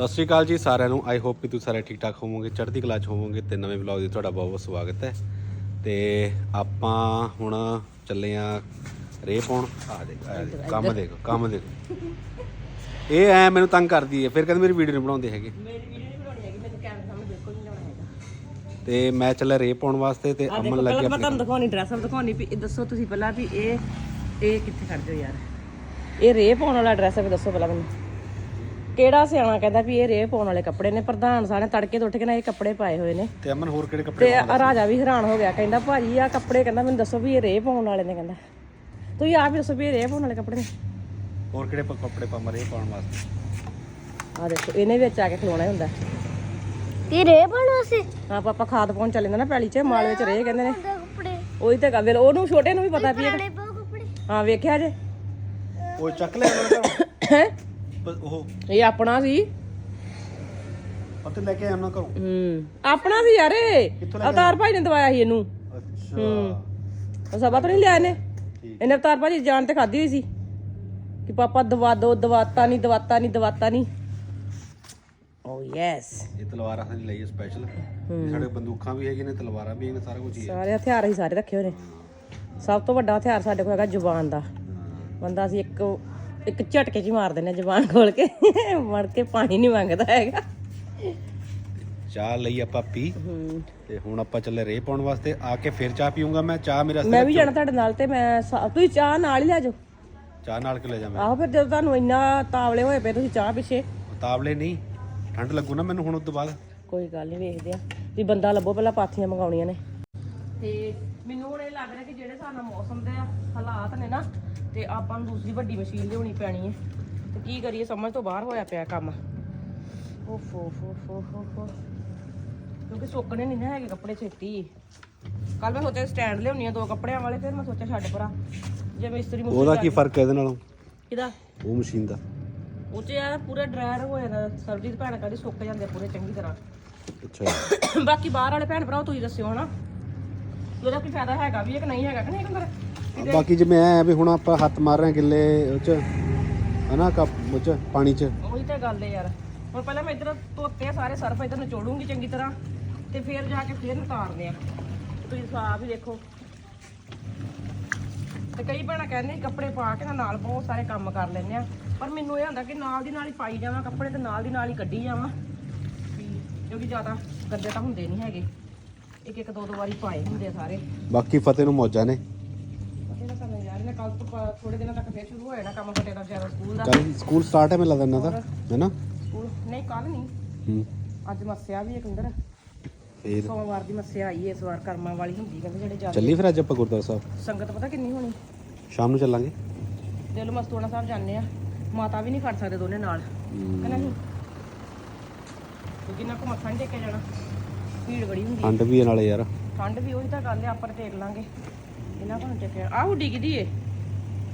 ਸਤਿ ਸ਼੍ਰੀ ਅਕਾਲ ਜੀ ਸਾਰਿਆਂ ਨੂੰ। ਆਈ ਹੋਪ ਕਿ ਤੁਸੀਂ ਸਾਰੇ ਠੀਕ ਠਾਕ ਹੋਵੋਗੇ ਚੜ੍ਹਦੀ ਕਲਾ ਚ ਹੋਵੋਗੇ। ਤੇ ਨਵੇਂ ਵਲੌਗ ਦੀ ਤੁਹਾਡਾ ਬਹੁਤ ਬਹੁਤ ਸਵਾਗਤ ਹੈ। ਤੇ ਆਪਾਂ ਹੁਣ ਚੱਲੇ ਆ ਰੇ ਪਾਉਣ। ਆ ਦੇਖ ਆ ਦੇਖ, ਕੰਮ ਦੇਖ ਕੰਮ ਦੇਖ। ਇਹ ਐ ਮੈਨੂੰ ਤੰਗ ਕਰਦੀ ਹੈ। ਫਿਰ ਕਹਿੰਦੇ ਮੇਰੀ ਵੀਡੀਓ ਨਹੀਂ ਬਣਾਉਂਦੇ ਹੈਗੇ। ਮੇਰੀ ਵੀਡੀਓ ਨਹੀਂ ਬਣਾਉਣੀ ਹੈਗੀ ਮੈਨੂੰ ਕੈਮਰਾ ਸਾਹਮਣੇ ਬਿਲਕੁਲ ਨਹੀਂ ਲਾਉਣਾ ਹੈਗਾ। ਤੇ ਮੈਂ ਚੱਲਿਆ ਰੇ ਪਾਉਣ ਵਾਸਤੇ ਤੇ ਆ ਦੇਖੋ ਅਮਨ ਪਹਿਲਾਂ ਲੱਗੀ ਮੈਂ ਆਪਣੇ ਤੁਹਾਨੂੰ ਦਿਖਾਉਣੀ ਡਰੈਸ ਦਿਖਾਉਣੀ ਵੀ ਇਹ ਦੱਸੋ ਤੁਸੀਂ ਪਹਿਲਾਂ ਵੀ ਇਹ ਇਹ ਕਿੱਥੇ ਖੜ ਜਾਓ ਯਾਰ। ਇਹ ਰੇ ਪਾਉਣ ਵਾਲਾ ਡਰੈਸ ਅਪ ਦੱਸੋ ਪਹਿਲਾਂ ਮੈਨੂੰ। ਕਿਹੜਾ ਸਿਆਣਾ ਕਹਿੰਦਾ ਵੀ ਇਹ ਰੇ ਪਾਉਣ ਵਾਲੇ ਕੱਪੜੇ ਨੇ? ਪ੍ਰਧਾਨ ਸਾਰੇ ਤੜਕੇ ਤੋਂ ਉੱਠ ਕੇ ਨਾ ਇਹ ਕੱਪੜੇ ਪਾਏ ਹੋਏ ਨੇ। ਤੇ ਅਮਨ ਹੋਰ ਕਿਹੜੇ ਕੱਪੜੇ ਤੇ ਰਾਜਾ ਵੀ ਹੈਰਾਨ ਹੋ ਗਿਆ ਕਹਿੰਦਾ ਭਾਜੀ ਆ ਕੱਪੜੇ ਕਹਿੰਦਾ ਮੈਨੂੰ ਦੱਸੋ ਵੀ ਇਹ ਰੇ ਪਾਉਣ ਵਾਲੇ ਨੇ ਕਹਿੰਦਾ। ਤੁਸੀਂ ਆਪ ਹੀ ਦੱਸੋ ਵੀ ਇਹ ਰੇ ਪਾਉਣ ਵਾਲੇ ਕੱਪੜੇ ਨੇ। ਹੋਰ ਕਿਹੜੇ ਪ- ਕੱਪੜੇ ਪਾਵਾਂ ਰੇ ਪਾਉਣ ਵਾਸਤੇ? ਆ ਦੇਖੋ ਇਹਨੇ ਵਿੱਚ ਆ ਕੇ ਖਲੋਣਾ ਹੁੰਦਾ। ਤੇ ਰੇ ਬਣਾ ਸੀ ਹਾਂ ਪਾਪਾ ਖਾਦ ਪਾਉਣ ਚੱਲੇ ਨੇ ਨਾ ਪੈਲੀ 'ਚ ਮਾਲ ਵਿੱਚ ਰੇ ਕਹਿੰਦੇ ਨੇ। ਕੱਪੜੇ। ਉਹੀ ਤਾਂ ਗੱਲ ਉਹਨੂੰ ਛੋਟੇ ਨੂੰ ਵੀ ਪਤਾ ਵੀ ਇਹ- ਪੁਰਾਣੇ ਪਾਓ ਕੱਪੜੇ। ਹਾਂ ਵੇਖਿਆ ਜੇ? ਉਹ ਚੱਕ ਲਿਆ ਉਹਨਾਂ ਹੈਂ? ਦਾ ਉਹ ਇਹ ਆਪਣਾ ਸੀ। ਪੱਤੇ ਲੈ ਕੇ ਆਇਆ ਉਹਨਾਂ ਘਰੋਂ। ਹੂੰ ਆਪਣਾ ਸੀ ਯਾਰ ਇਹ। ਕਿੱਥੋਂ ਅਵਤਾਰ ਭਾਈ ਨੇ ਦਵਾਇਆ ਸੀ ਇਹਨੂੰ। ਅੱਛਾ। ਉਹ ਸਭਾ ਤਾਂ ਨਹੀਂ ਲਿਆ ਇਹਨੇ। ਠੀਕ। ਇਹਨੇ ਅਵਤਾਰ ਭਾਜੀ ਜਾਨ ਤੇ ਖਾਦੀ ਹੋਈ ਸੀ। ਕਿ ਪਾਪਾ ਦਵਾ ਦੋ ਦਵਾਤਾ ਨਹੀਂ ਦਵਾਤਾ ਨਹੀਂ ਦਵਾਤਾ ਨਹੀਂ। Oh yes. ਇਹ ਤਲਵਾਰਾਂ ਅਸੀਂ ਲਈ ਸਪੈਸ਼ਲ ਸਾਡੇ ਬੰਦੂਕਾਂ ਵੀ ਹੈਗੀਆਂ ਨੇ ਤਲਵਾਰਾਂ ਵੀ ਹੈਗੀਆਂ ਸਾਰਾ ਕੁਝ ਹੀ ਹੈ। ਸਾਰੇ ਹਥਿਆਰ ਹੀ ਸਾਰੇ ਰੱਖੇ ਹੋਏ ਨੇ। ਸਭ ਤੋਂ ਵੱਡਾ ਹਥਿਆਰ ਸਾਡੇ ਕੋਲ ਹੈਗਾ ਜ਼ੁਬਾਨ ਦਾ। ਬੰਦਾ ਅਸੀਂ ਇੱਕ ਇੱਕ ਝਟਕੇ 'ਚ ਹੀ ਮਾਰ ਦਿੰਦੇ ਜ਼ੁਬਾਨ ਖੋਲ ਕੇ। ਮੜ ਕੇ ਪਾਣੀ ਨਹੀਂ ਮੰਗਦਾ ਹੈਗਾ। ਚਾਹ ਲਈ ਆਪਾਂ ਪੀ। ਹੂੰ। ਤੇ ਹੁਣ ਆਪਾਂ ਚੱਲੇ ਰੇ ਪਾਉਣ ਵਾਸਤੇ। ਆ ਕੇ ਫਿਰ ਚਾਹ ਪੀਊਂਗਾ ਮੈਂ। ਚਾਹ ਮੇਰੇ ਮੈਂ ਵਾਸਤੇ ਵੀ ਜਾਣਾ ਤੁਹਾਡੇ ਨਾਲ ਤੇ ਮੈਂ ਸਾ- ਤੁਸੀਂ ਚਾਹ ਨਾਲ ਹੀ ਲੈ ਜਾਓ। ਚਾਹ ਨਾਲ ਕਿ ਲੈ ਜਾਵਾਂ? ਆਹੋ ਫਿਰ ਜਦੋਂ ਤੁਹਾਨੂੰ ਇੰਨਾ ਤਾਵਲੇ ਹੋਏ ਪਏ ਤੁਸੀਂ ਚਾਹ ਪਿੱਛੇ। ਤਾਵਲੇ ਨਹੀਂ। ਠੰਡ ਲੱਗੂ ਨਾ ਮੈਨੂੰ ਹੁਣ ਉਸ ਤੋਂ ਬਾਅਦ। ਕੋਈ ਗੱਲ ਨਹੀਂ ਵੇਖਦੇ ਆ। ਵੀ ਬੰਦਾ ਲੱਭੋ ਪਹਿਲਾਂ ਪਾਥੀਆਂ ਮੰਗਾਉਣੀਆਂ ਨੇ। ਤੇ ਮੈਨੂੰ ਹੁਣ ਇਹ ਲੱਗ ਰਿਹਾ ਕਿ ਜਿਹੜੇ ਹਿਸਾਬ ਨਾਲ ਮੌਸਮ ਦੇ ਹਾਲਾਤ ਨੇ ਨਾ ਤੇ ਆਪਾਂ ਨੂੰ ਦੂਸਰੀ ਵੱਡੀ ਮਸ਼ੀਨ ਲਿਆਉਣੀ ਪੈਣੀ ਹੈ। ਤੇ ਕੀ ਕਰੀਏ ਸਮਝ ਤੋਂ ਬਾਹਰ ਹੋਇਆ ਪਿਆ ਕੰਮ। ਓਫ ਓਫ ਓਫ ਓਫ ਕਿਉਂਕਿ ਸੁੱਕਣੇ ਨਹੀਂ ਨਾ ਹੈਗੇ ਕੱਪੜੇ ਛੇਤੀ। ਕੱਲ ਮੈਂ ਸੋਚਿਆ ਸਟੈਂਡ ਲਿਆਉਣੀ ਆ ਦੋ ਕੱਪੜਿਆਂ ਵਾਲੇ ਫਿਰ ਮੈਂ ਸੋਚਿਆ ਛੱਡ ਪਰਾਂ। ਜੇ ਮਿਸਤਰੀ ਮੁਸਤਰੀ ਉਹਦਾ ਕੀ ਫ਼ਰਕ ਹੈ ਇਹਦੇ ਨਾਲੋਂ? ਕਿਹਦਾ? ਉਹ ਮਸ਼ੀਨ ਦਾ। ਉਹ ਚ ਯਾਰ ਪੂਰਾ ਡਰਾਇਰ ਹੋ ਜਾਂਦਾ। ਸਰਦੀ ਭੈਣ ਕਦੀ ਸੁੱਕ ਜਾਂਦੇ ਪੂਰੇ ਚੰਗੀ ਤਰ੍ਹਾਂ। ਅੱਛਾ ਬਾਕੀ ਬਾਹਰ ਵਾਲੇ ਭੈਣ ਭਰਾ ਤੁਸੀਂ ਦੱਸਿਓ ਹਨਾ। ਉਹਦਾ ਕੀ ਫਾਇਦਾ ਹੈਗਾ ਵੀ ਕਿ ਨਹੀਂ ਹੈਗਾ ਕਿ ਨਹੀਂ ਕੰਦਰ ਬਾਕੀ ਜਿਵੇਂ ਐ ਵੀ ਹੁਣ ਆਪਾਂ ਹੱਥ ਮਾਰ ਰਹੇ ਹਾਂ ਗਿੱਲੇ ਉਹ ਚ ਹਨਾ ਕੱਪ ਉਹ ਚ ਪਾਣੀ ਚ। ਉਹੀ ਤਾਂ ਗੱਲ ਹੈ ਯਾਰ। ਹੁਣ ਪਹਿਲਾਂ ਮੈਂ ਇੱਧਰ ਧੋਤੇ ਆ ਸਾਰੇ ਸਰਫ ਇੱਧਰ ਨਿਚੋੜੂੰਗੀ ਚੰਗੀ ਤਰ੍ਹਾਂ ਤੇ ਫਿਰ ਜਾ ਕੇ ਫਿਰ ਉਤਾਰਨੇ ਆ। ਤੁਸੀਂ ਸਾਫ਼ ਹੀ ਦੇਖੋ। ਤੇ ਕਈ ਭੈਣਾਂ ਕਹਿੰਦੇ ਕੱਪੜੇ ਪਾ ਕੇ ਨਾ ਨਾਲ ਬਹੁਤ ਸਾਰੇ ਕੰਮ ਕਰ ਲੈਂਦੇ ਆ। ਪਰ ਮੈਨੂੰ ਇਹ ਹੁੰਦਾ ਕਿ ਨਾਲ ਦੀ ਨਾਲ ਹੀ ਪਾਈ ਜਾਵਾਂ ਕੱਪੜੇ ਤੇ ਨਾਲ ਦੀ ਨਾਲ ਹੀ ਕੱਢੀ ਜਾਵਾਂ। ਵੀ ਕਿਉਂਕਿ ਜ਼ਿਆਦਾ ਗੰਦੇ ਤਾਂ ਹੁੰਦੇ ਨਹੀਂ ਹੈਗੇ। ਇੱਕ ਇੱਕ ਦੋ ਦੋ ਵਾਰੀ ਪਾਏ ਹੁੰਦੇ ਆ ਸਾਰੇ। ਬਾਕੀ ਫਤਿਹ ਨੂੰ ਮੌਜਾਂ ਨੇ। ਫਤਿਹ ਦਾ ਕੱਲ ਤੋਂ ਪ- ਥੋੜੇ ਦਿਨਾਂ ਤੱਕ ਫੇਰ ਸ਼ੁਰੂ ਹੋ ਜਾਣਾ ਕੰਮ ਫਟੇ ਦਾ ਜ਼ਿਆਦਾ ਸਕੂਲ ਦਾ। ਕੱਲ ਸਕੂਲ ਸਟਾਰਟ ਹੈ ਮੈਨੂੰ ਲੱਗਦਾ ਇਹਨਾਂ ਦਾ ਹੈਨਾ ਸਕੂਲ? ਨਹੀਂ ਕੱਲ ਨਹੀਂ। ਹੂੰ। ਅੱਜ ਮੱਸਿਆ ਵੀ ਹੈ ਕਿੰਦਰ ਫੇਰ ਸੋਮਵਾਰ ਦੀ ਮੱਸਿਆ ਆਈ ਹੈ ਇਸ ਵਾਰ ਕਰਮਾਂ ਵਾਲੀ ਹੁੰਦੀ ਕਹਿੰਦੇ ਜਿਹੜੇ ਜ਼ਿਆਦਾ। ਚੱਲੀ ਫਿਰ ਅੱਜ ਆਪਾਂ ਗੁਰਦੁਆਰਾ ਸਾਹਿਬ। ਸੰਗਤ ਪਤਾ ਕਿੰਨੀ ਹੋਣੀ? ਸ਼ਾਮ ਨੂੰ ਚੱਲਾਂਗੇ। ਦਿਲ ਮਸਤੂਆਣਾ ਸਾਹਿਬ ਜਾਂਦੇ ਆ। ਮਾਤਾ ਵੀ ਨਹੀਂ ਖੜ ਸਕਦੇ ਦੋਨੇ ਨਾਲ। ਹੂੰ। ਕਿ ਨਹੀਂ ਕਿਉਂਕਿ ਨਾ ਕੋ ਮੱਥਾ ਨਹੀਂ ਟੇਕਿਆ ਜਾਣਾ? ਭੀੜ ਬੜੀ ਹੁੰਦੀ ਹੈ। ਠੰਡ ਵੀ ਹੈ ਨਾਲੇ ਯਾਰ। ਠੰਡ ਵੀ ਉਹੀ ਤਾਂ ਗੱਲ ਹੈ ਆਪਾਂ ਟੇਕ ਲਾਂਗੇ। ਇਹਨਾਂ ਕੋਲ ਨੀ ਟੇਕਿਆ ਆਹ ਹੁੱਡੀ ਕਿਦੀ ਏ?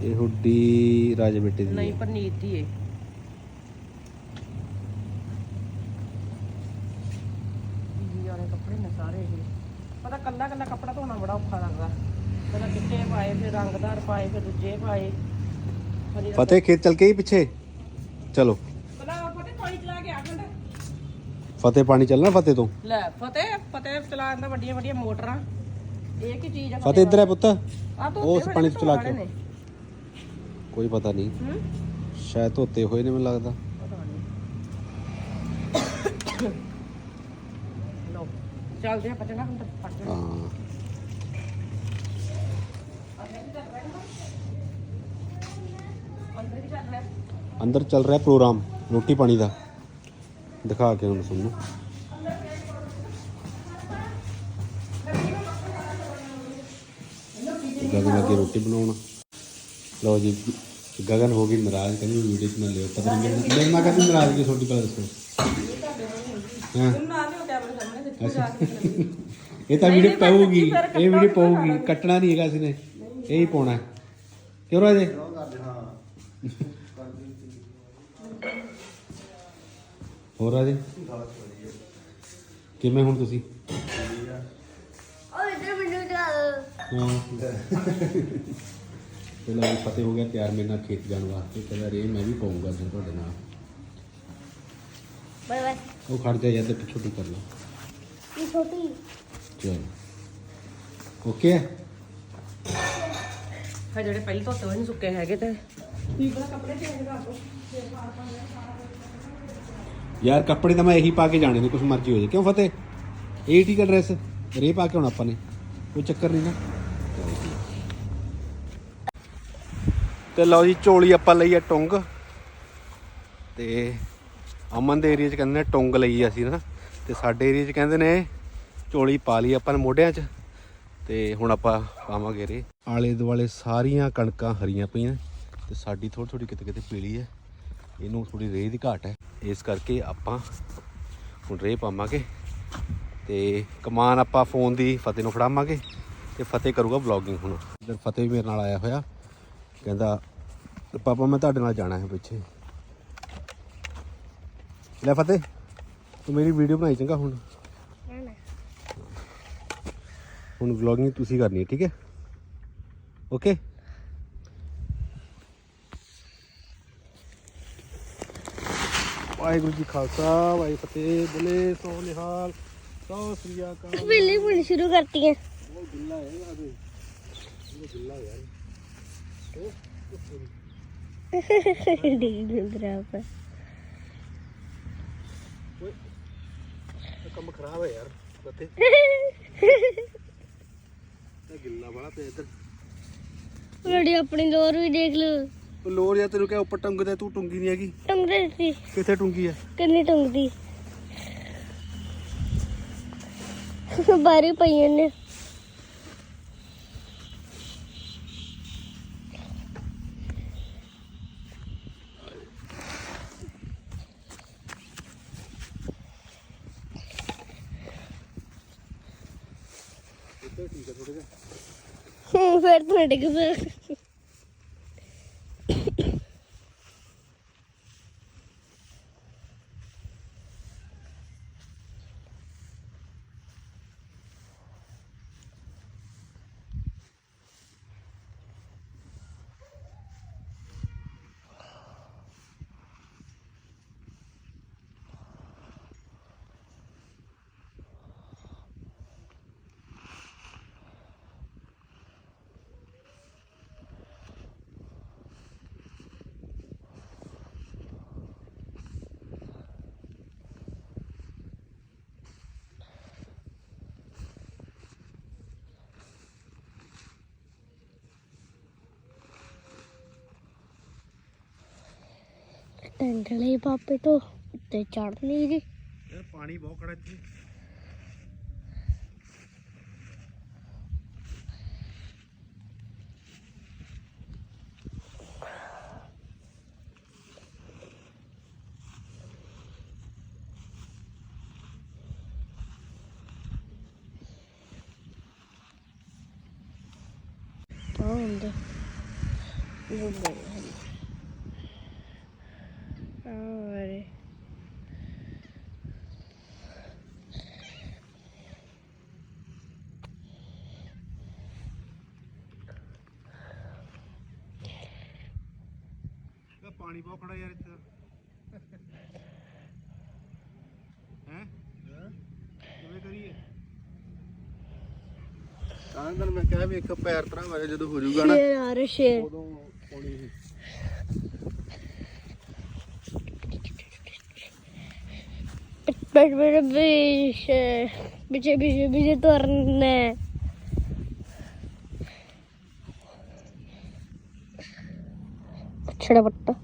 ਇਹ ਹੁੱਡੀ ਰਾਜੇ ਬੇਟੇ ਦੀ ਨਹੀਂ। ਪਰਨੀਤ ਦੀ ਏ। ਜੀ ਵਾਲੇ ਕੱਪੜੇ ਨੇ ਸਾਰੇ ਇਹ। ਪਤਾ ਕੱਲਾ ਕੱਲਾ ਕੱਪੜਾ ਧੋਣਾ ਬੜਾ ਔਖਾ ਲੱਗਦਾ। ਪਹਿਲਾਂ ਚਿੱਟੇ ਪਾਏ ਫਿਰ ਰੰਗਦਾਰ ਪਾਏ ਫਿਰ ਦੂਜੇ ਪਾਏ। ਫਤਿਹ ਖੇਤ ਚੱਲ ਕੇ ਹੀ ਪਿੱਛੇ? ਚਲੋ ਪਹਿਲਾਂ ਫਤਿਹ ਪਾਣੀ ਚਲਾ ਕੇ ਆ ਖੰਡ ਫਤਿਹ ਪਾਣੀ ਚੱਲਣਾ ਫਤਿਹ ਤੋਂ? ਲੈ ਫਤਿਹ ਫਤਿਹ ਚਲਾਉਣ ਦਾ ਵੱਡੀਆਂ ਵੱਡੀਆਂ ਮੋਟਰਾਂ। ਇਹ ਕੀ ਚੀਜ਼ ਆ ਫਤਿਹ ਇੱਧਰ ਹੈ ਪੁੱਤ। ਆ ਉਹ ਉਸ ਪਾਣੀ ਚ ਚਲਾ ਕੇ। ਨੇ। ਕੋਈ ਪਤਾ ਨਹੀਂ। ਹੂੰ? ਸ਼ਾਇਦ ਧੋਤੇ ਹੋਏ ਨੇ ਮੈਨੂੰ ਲੱਗਦਾ। ਪਤਾ ਨਹੀਂ। ਲੋ ਚੱਲਦੇ ਆਪਾਂ ਚੰਗਾ ਹੁਣ ਫੜ ਜਾ ਹਾਂ। ਅੰਦਰ ਵੀ ਚੱਲ ਰਿਹਾ। ਅੰਦਰ ਚੱਲ ਰਿਹਾ ਪ੍ਰੋਗਰਾਮ ਰੋਟੀ ਪਾਣੀ ਦਾ। ਦਿਖਾ ਕੇ ਹੁਣ ਤੁਹਾਨੂੰ। ਗਗਨ ਅੱਗੇ ਰੋਟੀ ਬਣਾਉਣ। ਲਓ ਜੀ ਗਗਨ ਹੋ ਗਈ ਨਾਰਾਜ਼ ਕਹਿੰਦੀ ਵੀਡੀਓ ਚ ਨਾ ਲਿਓ। ਪਤਾ ਨਹੀਂ ਮੇਰੇ ਮੇਰੇ ਨਾਲ ਕਹਿੰਦੀ ਨਾਰਾਜ਼ ਕੀ ਤੁਹਾਡੀ ਗੱਲ ਦੱਸੋ। ਹਾਂ? ਇਹ ਤਾਂ ਵੀਡੀਓ ਫਿਰ ਇਹ ਵੀਡੀਓ ਪਾਊਗੀ ਕੱਟਣਾ ਨਹੀਂ ਹੈਗਾ ਅਸੀਂ ਨੇ ਇਹ ਹੀ ਪਾਉਣਾ ਹੈ। ਕਿਉਂ ਰਾਜੇ? ਹੋਰ ਰਾਜੇ? ਕਿਵੇਂ ਹੁਣ ਤੁਸੀਂ? ਉਹ ਇਧਰ ਮੈਨੂੰ ਜਾ ਹਾਂ। ਪਹਿਲਾਂ ਵੀ ਫਤਿਹ ਹੋ ਗਿਆ ਤਿਆਰ ਮੇਰੇ ਨਾਲ ਖੇਤ ਜਾਣ ਵਾਸਤੇ। ਕਹਿੰਦਾ ਰੇ ਮੈਂ ਵੀ ਪਾਉਂਗਾ ਅੱਜ ਤੁਹਾਡੇ ਨਾਲ। Bye bye. ਉਹ ਖੜ ਜਾ ਯਾਰ ਤੇ ਛੋਟੀ ਕਰ ਲਾ। ਇਹ ਛੋਟੀ? ਚਲ। ਓਕੇ ਹੈ ਹਾਂ ਜਿਹੜੇ ਪਹਿਲੇ ਧੋਤੇ ਹੋਏ ਨਹੀਂ ਸੁੱਕੇ ਹੈਗੇ ਤੇ ਕੀ ਬਲਾ ਕੱਪੜੇ ਚੇਂਜ ਕਰ ਦੋ ਯਾਰ ਕੱਪੜੇ ਤਾਂ ਮੈਂ ਇਹੀ ਪਾ ਕੇ ਜਾਣੇ ਨੇ, ਕੁਛ ਮਰਜ਼ੀ ਹੋ ਜਾਏ। ਕਿਉਂ ਫਤਿਹ? ਇਹ ਠੀਕ ਹੈ ਡਰੈਸ ਰੇ ਪਾ ਕੇ ਹੁਣ ਆਪਾਂ ਨੇ। ਕੋਈ ਚੱਕਰ ਨਹੀਂ ਨਾ। ਤੇ ਲਓ ਜੀ, ਝੋਲੀ ਆਪਾਂ ਲਈ ਆ ਟੁੰਗ। ਤੇ ਅਮਨ ਦੇ ਏਰੀਆ 'ਚ ਕਹਿੰਦੇ ਨੇ ਟੁੰਗ ਲਈ ਆ ਅਸੀਂ ਨਾ। ਤੇ ਸਾਡੇ ਏਰੀਆ 'ਚ ਕਹਿੰਦੇ ਨੇ ਝੋਲੀ ਪਾ ਲਈ ਆਪਾਂ ਨੇ ਮੋਢਿਆਂ 'ਚ। ਤੇ ਹੁਣ ਆਪਾਂ ਪਾਵਾਂਗੇ ਰੇ ਆਲੇ ਦੁਆਲੇ ਸਾਰੀਆਂ ਕਣਕਾਂ ਹਰੀਆਂ ਪਈਆਂ ਤੇ ਸਾਡੀ ਥੋੜੀ ਥੋੜੀ ਕਿਤੇ ਕਿਤੇ ਪੀਲੀ ਹੈ। ਇਹਨੂੰ ਥੋੜੀ ਰੇਹ ਦੀ ਘਾਟ ਹੈ। ਇਸ ਕਰਕੇ ਆਪਾਂ ਹੁਣ ਰੇਹ ਪਾਵਾਂਗੇ ਤੇ ਕਮਾਨ ਆਪਾਂ ਫੋਨ ਦੀ ਫਤਿਹ ਨੂੰ ਫੜਾਵਾਂਗੇ ਤੇ ਫਤਿਹ ਕਰੂਗਾ ਵਲੌਗਿੰਗ ਹੁਣ। ਇਧਰ ਫਤਿਹ ਵੀ ਮੇਰੇ ਨਾਲ ਆਇਆ ਹੋਇਆ। ਕਹਿੰਦਾ ਪਾਪਾ ਮੈਂ ਤੁਹਾਡੇ ਨਾਲ ਜਾਣਾ ਹੈ ਪਿੱਛੇ। ਲੈ ਫਤਿਹ ਤੂੰ ਮੇਰੀ ਵੀਡੀਓ ਬਣਾਈ ਚੰਗਾ ਹੁਣ। ਹੁਣ ਵਲੌਗਿੰਗ ਤੁਸੀਂ ਕਰਨੀ ਹੈ ਠੀਕ ਹੈ? ਓਕੇ ਵਾਹਿਗੁਰੂ ਜੀ ਖਾਲਸਾ ਵਾਹਿਗੁਰੂ ਫਤਿਹ। ਬਲੇ ਸੋ ਨਿਹਾਲ ਸੋ ਸ੍ਰੀ ਅਕਾਲ। ਬਿੱਲੀ ਬੁਣੀ ਸ਼ੁਰੂ ਕਰਤੀ ਹੈ ਉਹ ਗਿੱਲਾ ਹੈ ਯਾਰ। ਇਹ ਇਹ ਗਿੱਲਾ ਯਾਰ ਡਿੱਗ ਡੁੱਗ ਪਰ ਇਹ ਕੰਮ ਖਰਾਬ ਹੈ ਯਾਰ ਫਤਿਹ ਇਹ ਗਿੱਲਾ ਬੜਾ ਪਿਆ ਇੱਧਰ। ਲੜੀ ਆਪਣੀ ਲੋਰ ਵੀ ਦੇਖ ਲਓ। ਉਹ ਲੋਰ ਯਾਰ ਤੈਨੂੰ ਕਿਹਾ ਉੱਪਰ ਟੰਗਦੇ ਤੂੰ ਟੁੰਗੀ ਨਹੀਂ ਹੈਗੀ। ਟੰਗਦੇ ਸੀ। ਕਿੱਥੇ ਟੁੰਗੀ ਹੈ ਕਿੰਨੀ ਟੰਗਦੀ? ਬਾਰੀ ਪਈਆਂ ਨੇ ਫਿਰ ਤੂੰ ਡਿੱਗ ਪਿਆ। ਟੰਡਲੇ ਪਾਪੇ ਤੋਂ ਉੱਤੇ ਚੜਨੀ ਜੀ। ਯਾਰ ਪਾਣੀ ਬਹੁਤ ਖੜਾ ਇੱਥੇ ਆ ਹੁੰਦਾ ਇਹ ਬੜਾ ਆਰੇ ਇਹ ਪਾਣੀ ਬਹੁਤ ਖੜਾ ਯਾਰ ਇੱਥੇ। ਹੈ? ਕਿਵੇਂ ਕਰੀਏ? ਤਾਂ ਤਾਂ ਮੈਂ ਕਿਹਾ ਵੀ ਇੱਕ ਪੈਰ ਤਰਾ ਵਾਲੇ ਜਦੋਂ ਹੋ ਜਾਊਗਾ ਨਾ। ਸ਼ੇਰ ਆ ਰਿਹਾ ਸ਼ੇਰ ਉਦੋਂ ਪਾਣੀ ਬਟ ਬਟ ਬਿਸ਼ ਬਿਚੇ ਬਿਚੇ ਬਿਚੇ ਤੁਰਨੇ ਮੁੱਛੜਾ ਪੱਟਾ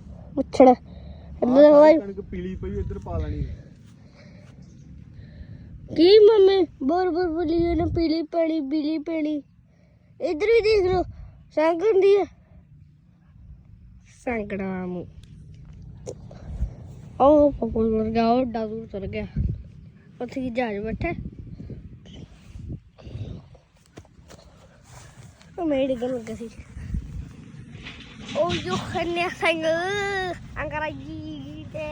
ਮੁੱਛੜਾ ਇੱਧਰ ਹੋਈ ਕਣਕ ਪੀਲੀ ਪਈ ਇੱਧਰ ਪਾ ਲੈਣੀ। ਕੀ ਮੰਮੀ ਬੋਰ ਬੋਰ ਬੋਲੀ ਨਾ ਪੀਲੀ ਪੈਣੀ ਪੀਲੀ ਪੈਣੀ। ਇੱਧਰ ਵੀ ਦੇਖ ਲਓ ਸੰਗ ਹੁੰਦੀ ਹੈ ਸੰਗੜਾ ਮੂੰ ਉਹ ਪਪੂਲ ਵਰ ਗਿਆ ਉਹ ਡਾਦੂ ਤੁਰ ਗਿਆ। ਉੱਥੇ ਕੀ ਜਹਾਜ਼ ਬੈਠਾ ਉਹ ਮੇਰੇ ਡਿੱਗਣ ਲੱਗਾ ਸੀ। ਉਹ ਜੋ ਖੰਨੇ ਸੰਗ ਅੰਗਰਾਜੀ ਤੇ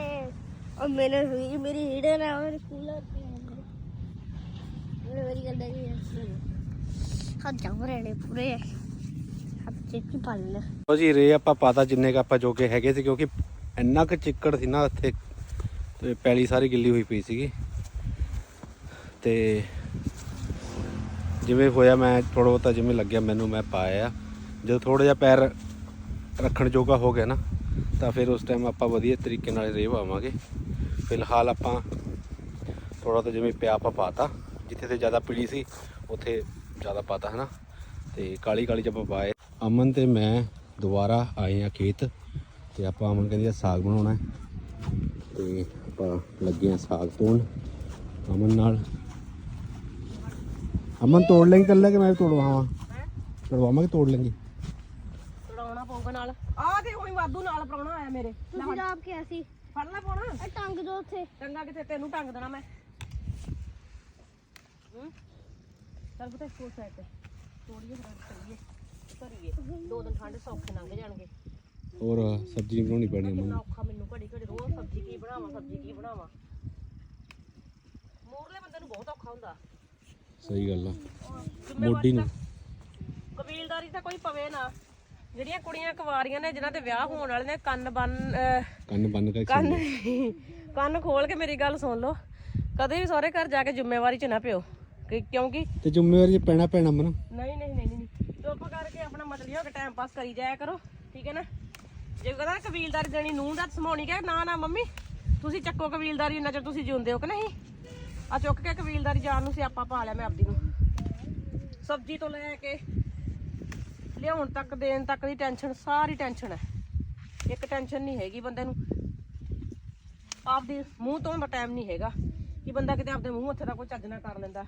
ਉਹ ਮੈਨੇ ਹੋਈ ਮੇਰੀ ਹੀੜੇ ਨਾ ਉਹ ਕੂਲਰ ਤੇ ਮੇਰੀ ਗੱਲ ਨਹੀਂ ਹੈ ਹੱਥ ਜਾ ਜੀ, ਰੇ ਆਪਾਂ ਪਾਤਾ ਜਿੰਨੇ ਕ ਆਪਾਂ ਜੋਗੇ ਹੈਗੇ ਸੀ, ਕਿਉਂਕਿ ਇੰਨਾ ਕੁ ਚਿੱਕੜ ਸੀ ਨਾ ਉੱਥੇ ਤੇ ਪੈਲੀ ਸਾਰੀ ਗਿੱਲੀ ਹੋਈ ਪਈ ਸੀਗੀ। ਤੇ ਜਿਵੇਂ ਹੋਇਆ, ਮੈਂ ਥੋੜਾ ਬਹੁਤਾ ਜਿਵੇਂ ਲੱਗਿਆ, ਮੈਨੂੰ ਮੈਂ ਪਾਇਆ। ਜਦੋਂ ਥੋੜਾ ਜਿਹਾ ਪੈਰ ਰੱਖਣ ਜੋਗਾ ਹੋ ਗਿਆ ਨਾ ਤਾਂ ਫਿਰ ਉਸ ਟਾਈਮ ਆਪਾਂ ਵਧੀਆ ਤਰੀਕੇ ਨਾਲ ਰੇਹ ਪਾਵਾਂਗੇ ਫਿਲਹਾਲ ਆਪਾਂ ਥੋੜਾ ਤਾਂ ਜਿਵੇਂ ਪਿਆ ਆਪਾਂ ਪਾਤਾ ਜਿੱਥੇ ਤੇ ਜ਼ਿਆਦਾ ਪੀਲੀ ਸੀ ਉੱਥੇ ਜ਼ਿਆਦਾ ਪਾਤਾ ਹਨਾ? ਤੇ ਕਾਲੀ ਕਾਲੀ ਆਪਾਂ ਪਾਏ ਅਮਨ ਤੇ ਮੈਂ ਦੁਬਾਰਾ ਆਏ ਆ ਖੇਤ ਤੇ ਆਪਾਂ ਅਮਨ ਕਹਿੰਦੀ ਆ ਸਾਗ ਬਣਾਉਣਾ ਤੇ ਆਪਾਂ ਲੱਗੇ ਆ ਸਾਗ ਤੋੜਨ ਅਮਨ ਨਾਲ। ਅਮਨ ਤੋੜ ਲੈਂਗੇ ਕੱਲਾ ਕਿ ਮੈਂ ਤੋੜਵਾਵਾਂ? ਤੋੜਵਾਵਾਂ ਕਿ ਤੋੜ ਲੈਂਗੇ? ਤੜਾਉਣਾ ਪਊਗਾ ਨਾਲ। ਆਹ ਤੇ ਉਹੀ ਵਾਧੂ ਨਾਲ ਪਰਾਉਣਾ ਆਇਆ ਮੇਰੇ। ਤੁਸੀਂ ਆਪ ਕਿਹਾ ਸੀ। ਫੜ ਲੈ ਪਾਉਣਾ ਇਹ ਟੰਗ ਦੋ ਉੱਥੇ। ਟੰਗਾ ਕਿਤੇ ਤੈਨੂੰ ਟੰਗ ਦੇਣਾ ਮੈਂ। ਹੂੰ? ਚੱਲ ਬਤੇ ਸਕੂਲ ਸਾਈਡ ਤੇ। ਤੋੜੀਏ ਫਿਰ ਕਰੀਏ ਕਰੀਏ ਦੋ ਦਿਨ ਠੰਡ ਸੌਖੇ ਲੰਘ ਜਾਣਗੇ। ਔਰ ਸਬਜ਼ੀ ਨਹੀਂ ਬਣਾਉਣੀ ਪੈਣੀ ਕਿੰਨਾ ਔਖਾ ਮੈਨੂੰ ਘੜੀ ਘੜੀ ਰੋਜ਼ ਸਬਜ਼ੀ ਕੀ ਬਣਾਵਾਂ ਸਬਜ਼ੀ ਕੀ ਬਣਾਵਾਂ। ਮੂਰਲੇ ਬੰਦੇ ਨੂੰ ਬਹੁਤ ਔਖਾ ਹੁੰਦਾ। ਸਹੀ ਗੱਲ ਆ। ਜ਼ਿੰਮੇਵਾਰੀ ਮੋਢੀ ਨੂੰ। ਤਾਂ- ਕਬੀਲਦਾਰੀ ਤਾਂ ਕੋਈ ਪਵੇ ਨਾ। ਜਿਹੜੀਆਂ ਕੁੜੀਆਂ ਕੁਵਾਰੀਆਂ ਨੇ ਜਿਨ੍ਹਾਂ ਦੇ ਵਿਆਹ ਹੋਣ ਵਾਲੇ ਨੇ ਕੰਨ ਬੰਨ ਅਹ, ਕੰਨ ਬੰਨ ਕੇ ਕੰਨ ਕੰਨ ਖੋਲ ਕੇ ਮੇਰੀ ਗੱਲ ਸੁਣ ਲਓ। ਕਦੇ ਵੀ ਸਹੁਰੇ ਘਰ ਜਾ ਕੇ ਜ਼ਿੰਮੇਵਾਰੀ 'ਚ ਨਾ ਪਿਓ ਕਿ- ਕਿਉਂਕਿ ਤੇ ਜ਼ਿੰਮੇਵਾਰੀ ਚ ਪੈਣਾ ਪੈਣਾ ਅਮਨ ਨਹੀਂ ਨਹੀਂ ਨਹੀਂ ਨਹੀਂ। ਚੁੱਪ ਕਰਕੇ ਆਪਣਾ ਮਤਲਬ ਹੋ ਕੇ ਟਾਈਮ ਪਾਸ ਕਰੀ ਜਾਇਆ ਕਰੋ ਠੀਕ ਹੈ ਨਾ? ਜੇ ਕਹਿੰਦਾ ਕਬੀਲਦਾਰੀ ਦੇਣੀ ਨੂੰਹ ਦਾ ਸਮਾਉਣੀ ਕਿ ਨਾ ਨਾ ਮੰਮੀ ਤੁਸੀਂ ਚੱਕੋ ਕਬੀਲਦਾਰੀ ਇੰਨਾ ਚਿਰ ਤੁਸੀਂ ਜਿਉਂਦੇ ਹੋ ਕਿ ਨਹੀਂ? ਆ ਚੁੱਕ ਕੇ ਕਬੀਲਦਾਰੀ ਜਾਣ ਨੂੰ ਸਿਆਪਾ ਪਾ ਲਿਆ ਮੈਂ ਆਪਦੀ ਨੂੰ। ਸਬਜ਼ੀ ਤੋਂ ਲੈ ਕੇ ਲਿਆਉਣ ਤੱਕ ਦੇਣ ਤੱਕ ਦੀ ਟੈਨਸ਼ਨ ਸਾਰੀ ਟੈਨਸ਼ਨ ਹੈ। ਇੱਕ ਟੈਨਸ਼ਨ ਨਹੀਂ ਹੈਗੀ ਬੰਦੇ ਨੂੰ। ਆਪਦੀ ਮੂੰਹ ਤੋਂ ਦਾ ਟਾਈਮ ਨਹੀਂ ਹੈਗਾ ਕਿ ਬੰਦਾ ਕਿਤੇ ਆਪਦੇ ਮੂੰਹ ਹੱਥੇ ਦਾ ਕੋਈ ਚੱਜ ਨਾ ਕਰ ਲੈਂਦਾ।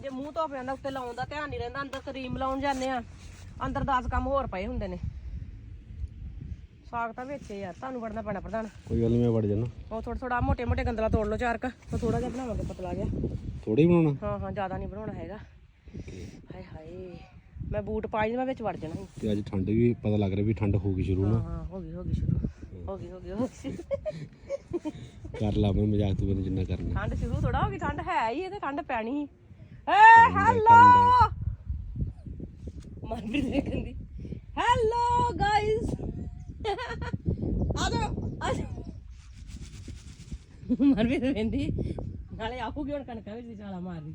ਜੇ ਮੂੰਹ ਧੋ ਜਾਂਦਾ ਉੱਤੇ ਲਾਉਣ ਦਾ ਧਿਆਨ ਨਹੀਂ ਰਹਿੰਦਾ ਅੰਦਰ ਕਰੀਮ ਲਾਉਣ ਜਾਂਦੇ ਆ ਅੰਦਰ 10 ਕੰਮ ਹੋਰ ਪਏ ਹੁੰਦੇ ਨੇ। ਸਾਗ ਤਾਂ ਵਿੱਚ ਯਾਰ ਤੁਹਾਨੂੰ ਵੜਨਾ ਪੈਣਾ ਪ੍ਰਧਾਨ। ਕੋਈ ਗੱਲ ਨਹੀਂ ਮੈਂ ਵੜ ਜਾਣਾ ਉਹ ਥੋੜਾ ਥੋੜਾ ਮੋਟੇ ਮੋਟੇ ਗੰਦਲਾ ਤੋੜ ਲਓ ਚਾਰ ਕ ਉਹ ਥੋੜਾ ਜਿਹਾ ਬਣਾਵਾਂਗੇ ਪਤਲਾ ਜਿਹਾ। ਥੋੜੀ ਬਣਾਉਣਾ? ਹਾਂ ਹਾਂ ਜ਼ਿਆਦਾ ਨਹੀਂ ਬਣਾਉਣਾ ਹੈਗਾ। ਹਾਏ ਹਾਏ। ਮੈਂ ਬੂਟ ਨੀ, ਮੈਂ ਵਿੱਚ ਵੜ ਜਾਣਾ ਸੀ। ਤੇ ਅੱਜ ਠੰਡ ਵੀ ਪਤਾ ਲੱਗ ਰਿਹਾ ਵੀ ਠੰਡ ਹੋ ਗਈ ਸ਼ੁਰੂ ਹਾਂ ਨਾ। ਹਾਂ ਹੋ ਗਈ ਹੋ ਗਈ ਸ਼ੁਰੂ। ਹੋ ਗਈ ਹੋ ਗਈ ਹੋ ਗਈ। ਕਰ ਲਾ ਮੈਂ ਮਜ਼ਾਕ ਤੂੰ ਮੈਨੂੰ ਜਿੰਨਾ ਕਰਨਾ। ਠੰਡ ਸ਼ੁਰੂ ਥੋੜਾ ਹੋ ਗਈ ਠੰਡ ਹੈ ਹੀ ਇਹ ਤੇ ਠੰਡ ਪੈਣੀ ਹੀ ਏ ਹੈਲੋ! ਮਨਪ੍ਰੀਤ ਦੇਖਣ ਦੀ ਹੈਲੋ ਗਾਇਸ ਆ ਜਾਓ ਆ ਜਾਓ ਮਨਪ੍ਰੀਤ ਵੇਂਦੀ ਨਾਲੇ ਆਹੂਗੀ ਹੁਣ ਕਣਕਾਂ ਵਿੱਚ ਚਾਲਾ ਮਾਰਨੀ।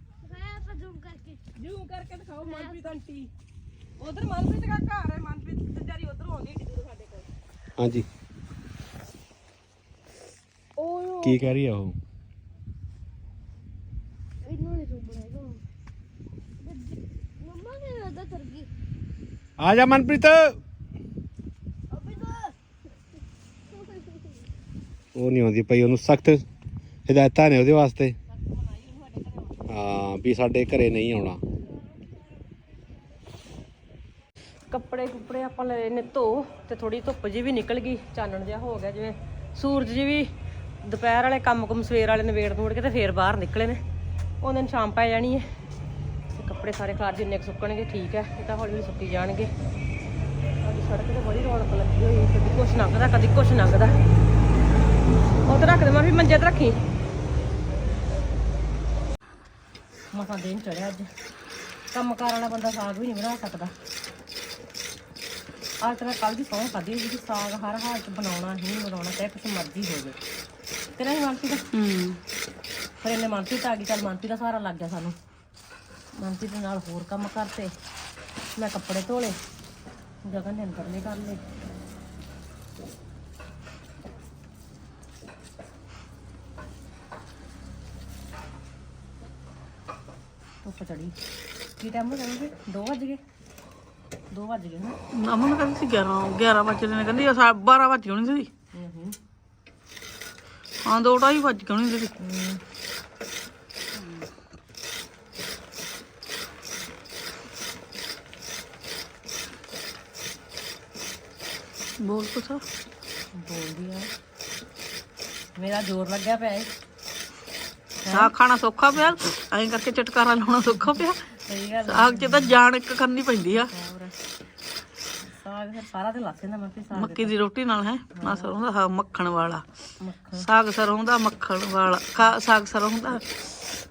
ਮੈਂ ਆਪਾਂ ਜ਼ੂਮ ਕਰਕੇ। ਜੂਮ ਕਰਕੇ ਦਿਖਾਓ ਮਨਪ੍ਰੀਤ ਆਂਟੀ। ਉਧਰ ਮਨਪ੍ਰੀਤ ਦਾ ਘਰ ਹੈ ਮਨਪ੍ਰੀਤ ਵਿਚਾਰੀ ਉਧਰ ਆਉਂਦੀ ਏਡੀ ਦੂਰ ਸਾਡੇ ਕੋਲ। ਹਾਂਜੀ। ਓਯੋ ਕੀ ਕਹਿ ਰਹੀ ਆ ਉਹ? ਇਹਨੂੰ ਨਹੀਂ ਜ਼ੂਮ ਬਣਾਏਗਾ ਮੰਮਾ ਨੇ ਲੱਗਦਾ ਤਰ ਗਈ? ਆ ਜਾ ਮਨਪ੍ਰੀਤ। ਅਬੇ ਉਹ ਨਹੀਂ ਆਉਂਦੀ ਪਈ ਉਹਨੂੰ ਸਖਤ ਹਦਾਇਤਾਂ ਨੇ ਉਹਦੇ ਵਾਸਤੇ। ਹਾਂ, ਵੀ ਸਾਡੇ ਘਰੇ ਨਹੀਂ ਆਉਣਾ। ਕੱਪੜੇ ਕੁੱਪੜੇ ਆਪਾਂ ਲਏ ਨੇ ਧੋ ਤੇ ਥੋੜੀ ਧੁੱਪ ਜੀ ਵੀ ਨਿਕਲ ਗਈ। ਚਾਨਣ ਜਿਹਾ ਹੋ ਗਿਆ, ਜਿਵੇਂ ਸੂਰਜ ਜੀ ਵੀ ਦੁਪਹਿਰ ਵਾਲੇ ਕੰਮ ਕੁਮ ਸਵੇਰ ਵਾਲੇ ਨਵੇੜ ਨੂੜ ਕੇ ਤੇ ਫੇਰ ਬਾਹਰ ਨਿਕਲੇ ਨੇ। ਉਹਨਾਂ ਦਿਨ ਸ਼ਾਮ ਪੈ ਜਾਣੀ ਹੈ। ਤੇ ਕੱਪੜੇ ਸਾਰੇ ਘਰ ਜਿੰਨੇ ਕੁ ਸੁੱਕਣਗੇ, ਠੀਕ ਹੈ, ਇਹ ਤਾਂ ਹੌਲੀ ਹੌਲੀ ਸੁੱਕੀ ਜਾਣਗੇ। ਅੱਜ ਸੜਕ ਤੇ ਬੜੀ ਰੌਣਕ ਲੱਗੀ ਹੋਈ ਕਦੀ ਕੁਛ ਲੰਘਦਾ, ਕਦੀ ਕੁਛ ਲੰਘਦਾ। ਉਹ ਤੇ ਰੱਖ ਦੇ ਮੈਂ ਵੀ ਮੰਜੇ ਤੇ ਰੱਖੀ। ਮਸਾਂ ਦਿਨ ਚੜਿਆ ਅੱਜ। ਕੰਮ ਕਾਰ ਵਾਲਾ ਬੰਦਾ ਸਾਗ ਵੀ ਨਹੀਂ ਬਣਾ ਸਕਦਾ। ਅੱਜ ਤੱਕ ਕੱਲ ਦੀ ਸੌਂ ਖਾਦੀ ਸੀ ਕਿ ਸਾਗ ਹਰ ਹਾਲ ਚ ਬਣਾਉਣਾ ਹੀ ਬਣਾਉਣਾ, ਚਾਹੇ ਕੁਛ ਮਰਜ਼ੀ ਹੋ ਜਾਵੇ ਤੇਰਾ ਹੀ ਦਾ ਹੂੰ ਫਿਰ ਇਹਨੇ ਮਨਪ੍ਰੀਤ ਆ ਗਈ, ਚੱਲ ਮਨਪ੍ਰੀਤ ਦਾ ਸਹਾਰਾ ਲੱਗ ਗਿਆ ਸਾਨੂੰ। ਮਨਪ੍ਰੀਤ ਦੇ ਨਾਲ ਹੋਰ ਕੰਮ ਕਰਤੇ, ਮੈਂ ਕੱਪੜੇ ਧੋਲੇ ਜਗਨ ਗਗਨ ਨੇ ਅੰਦਰ ਨੇ ਕਰ ਲਏ ਧੁੱਪ ਚੜੀ ਕੀ ਟਾਈਮ ਹੋ ਗਿਆ 2 ਵਜ ਗਏ। 2 ਵਜ ਗਏ ਨਾ। ਅਮਨ ਕਹਿੰਦੀ ਸੀ 11 11 ਵਜੇ ਨੇ। ਕਹਿੰਦੀ ਆ ਸਾ 12 ਵਜੇ ਹੋਣੀ ਸੀ। ਹੂੰ ਹਾਂ ਦੋ ਢਾਈ ਵਜ ਗਏ ਹੋਣੀ ਸੀ। ਬੋਲ ਕੁਛ ਬੋਲਦੀ ਆ। ਮੇਰਾ ਜ਼ੋਰ ਲੱਗਿਆ ਪਿਆ ਏ। ਸਾਗ ਖਾਣਾ ਸੌਖਾ ਪਿਆ ਐਂ ਕਰਕੇ ਚਟਕਾਰਾ ਲਾਉਣਾ ਸੌਖਾ ਪਿਆ। ਸਹੀ ਗੱਲ ਸਾਗ 'ਚ ਤਾਂ ਜਾਨ ਇੱਕ ਕਰਨੀ ਪੈਂਦੀ ਆ। ਹੋਰ ਸਾਗ ਫਿਰ ਸਾਰਾ ਦਿਨ ਲੱਗ ਜਾਂਦਾ ਮੈਂ ਵੀ ਸਾਗ ਮੱਕੀ ਦੀ ਰੋਟੀ ਨਾਲ ਹੈ ਨਾ ਸਰੋਂ ਦਾ ਹਾਂ, ਮੱਖਣ ਵਾਲਾ। ਸਾਗ ਸਰੋਂ ਦਾ ਮੱਖਣ ਵਾਲਾ ਖਾ ਸਾਗ ਸਰੋਂ ਦਾ